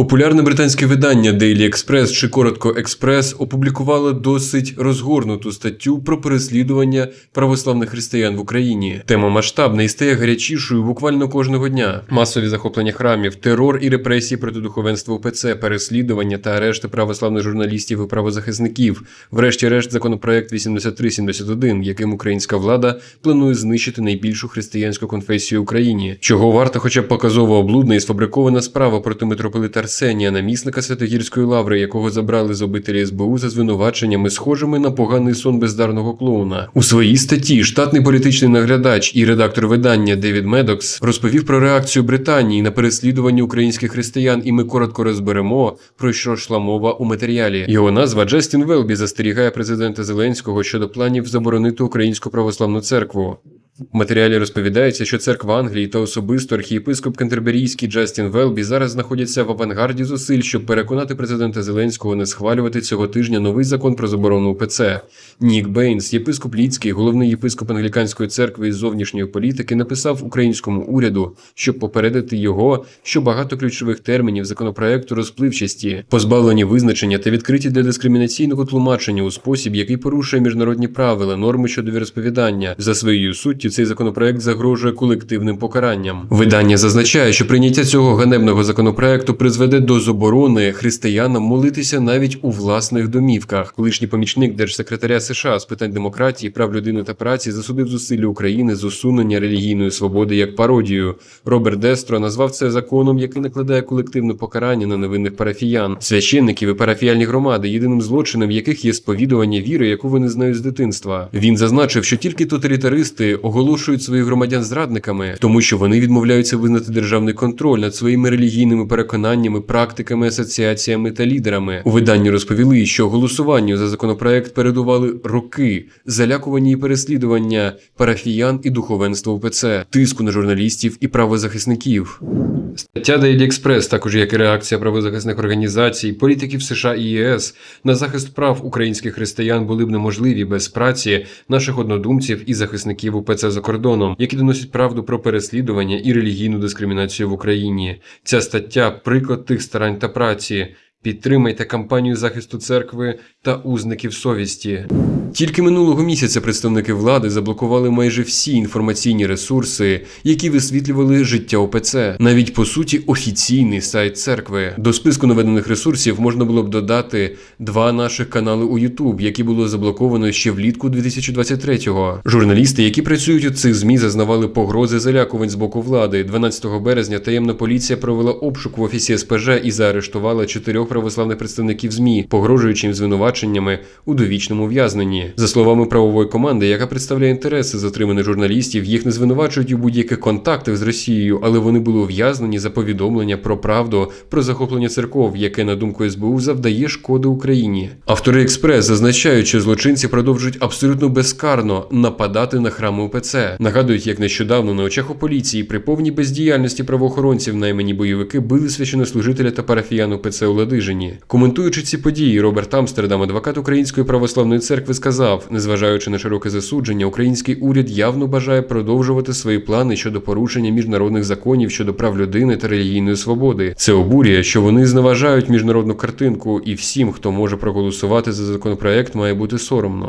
Популярне британське видання Daily Express чи коротко Експрес опублікувало досить розгорнуту статтю про переслідування православних християн в Україні. Тема масштабна і стає гарячішою буквально кожного дня. Масові захоплення храмів, терор і репресії проти духовенства УПЦ, переслідування та арешти православних журналістів і правозахисників. Врешті-решт, законопроект 8371, яким українська влада планує знищити найбільшу християнську конфесію в Україні. Чого варта, хоча б показово облудна і сфабрикована справа проти митрополита Арсенія, намісника Святогірської лаври, якого забрали з обителі СБУ за звинуваченнями, схожими на поганий сон бездарного клоуна. У своїй статті штатний політичний наглядач і редактор видання Девід Медокс розповів про реакцію Британії на переслідування українських християн, і ми коротко розберемо про що йшла мова у матеріалі. Його назва Джастін Велбі застерігає президента Зеленського щодо планів заборонити українську православну церкву. Матеріалі розповідається, що церква Англії та особисто архієпископ Кентерберійський Джастін Велбі зараз знаходяться в авангарді зусиль, щоб переконати президента Зеленського не схвалювати цього тижня новий закон про заборону УПЦ. Нік Бейнс, єпископ Ліцький, головний єпископ англіканської церкви із зовнішньої політики, написав українському уряду, щоб попередити його, що багато ключових термінів законопроекту розпливчасті, позбавлені визначення та відкриті для дискримінаційного тлумачення у спосіб, який порушує міжнародні правила, норми щодо віросповідання. За своєю цей законопроект загрожує колективним покаранням. Видання зазначає, що прийняття цього ганебного законопроекту призведе до заборони християнам молитися навіть у власних домівках. Колишній помічник держсекретаря США з питань демократії, прав людини та праці засудив зусилля України з усунення релігійної свободи як пародію. Роберт Дестро назвав це законом, який накладає колективне покарання на невинних парафіян, священників і парафіяльні громади, єдиним злочином яких є сповідування віри, яку вони знають з дитинства. Він зазначив, що тільки тоталітаристи оголошують своїх громадян зрадниками, тому що вони відмовляються визнати державний контроль над своїми релігійними переконаннями, практиками, асоціаціями та лідерами. У виданні розповіли, що голосуванню за законопроект передували роки, залякування і переслідування парафіян і духовенства УПЦ, тиску на журналістів і правозахисників. Стаття Daily Express, також як і реакція правозахисних організацій, політиків США і ЄС на захист прав українських християн були б неможливі без праці наших однодумців і захисників УПЦ за кордоном, які доносять правду про переслідування і релігійну дискримінацію в Україні. Ця стаття приклад тих старань та праці. Підтримайте кампанію захисту церкви та узників совісті. Тільки минулого місяця представники влади заблокували майже всі інформаційні ресурси, які висвітлювали життя ОПЦ, навіть по суті офіційний сайт церкви. До списку наведених ресурсів можна було б додати два наших канали у YouTube, які було заблоковано ще влітку 2023-го. Журналісти, які працюють у цих змі, зазнавали погрози залякувань з боку влади. 12 березня таємна поліція провела обшук в офісі СПЖ і заарештувала чотирьох православних представників ЗМІ, погрожуючи їм звинуваченнями у довічному ув'язненні. За словами правової команди, яка представляє інтереси затриманих журналістів, їх не звинувачують у будь-яких контактах з Росією, але вони були ув'язнені за повідомлення про правду про захоплення церков, яке на думку СБУ завдає шкоди Україні. Автори експрес зазначають, що злочинці продовжують абсолютно безкарно нападати на храми УПЦ. Нагадують, як нещодавно на очах у поліції при повній бездіяльності правоохоронців наймені бойовики били священнослужителя та парафіян УПЦ у Ладижині. Коментуючи ці події, Роберт Амстердам, адвокат Української православної церкви, сказав: незважаючи на широке засудження, український уряд явно бажає продовжувати свої плани щодо порушення міжнародних законів щодо прав людини та релігійної свободи. Це обурює, що вони зневажають міжнародну картинку, і всім, хто може проголосувати за законопроект, має бути соромно.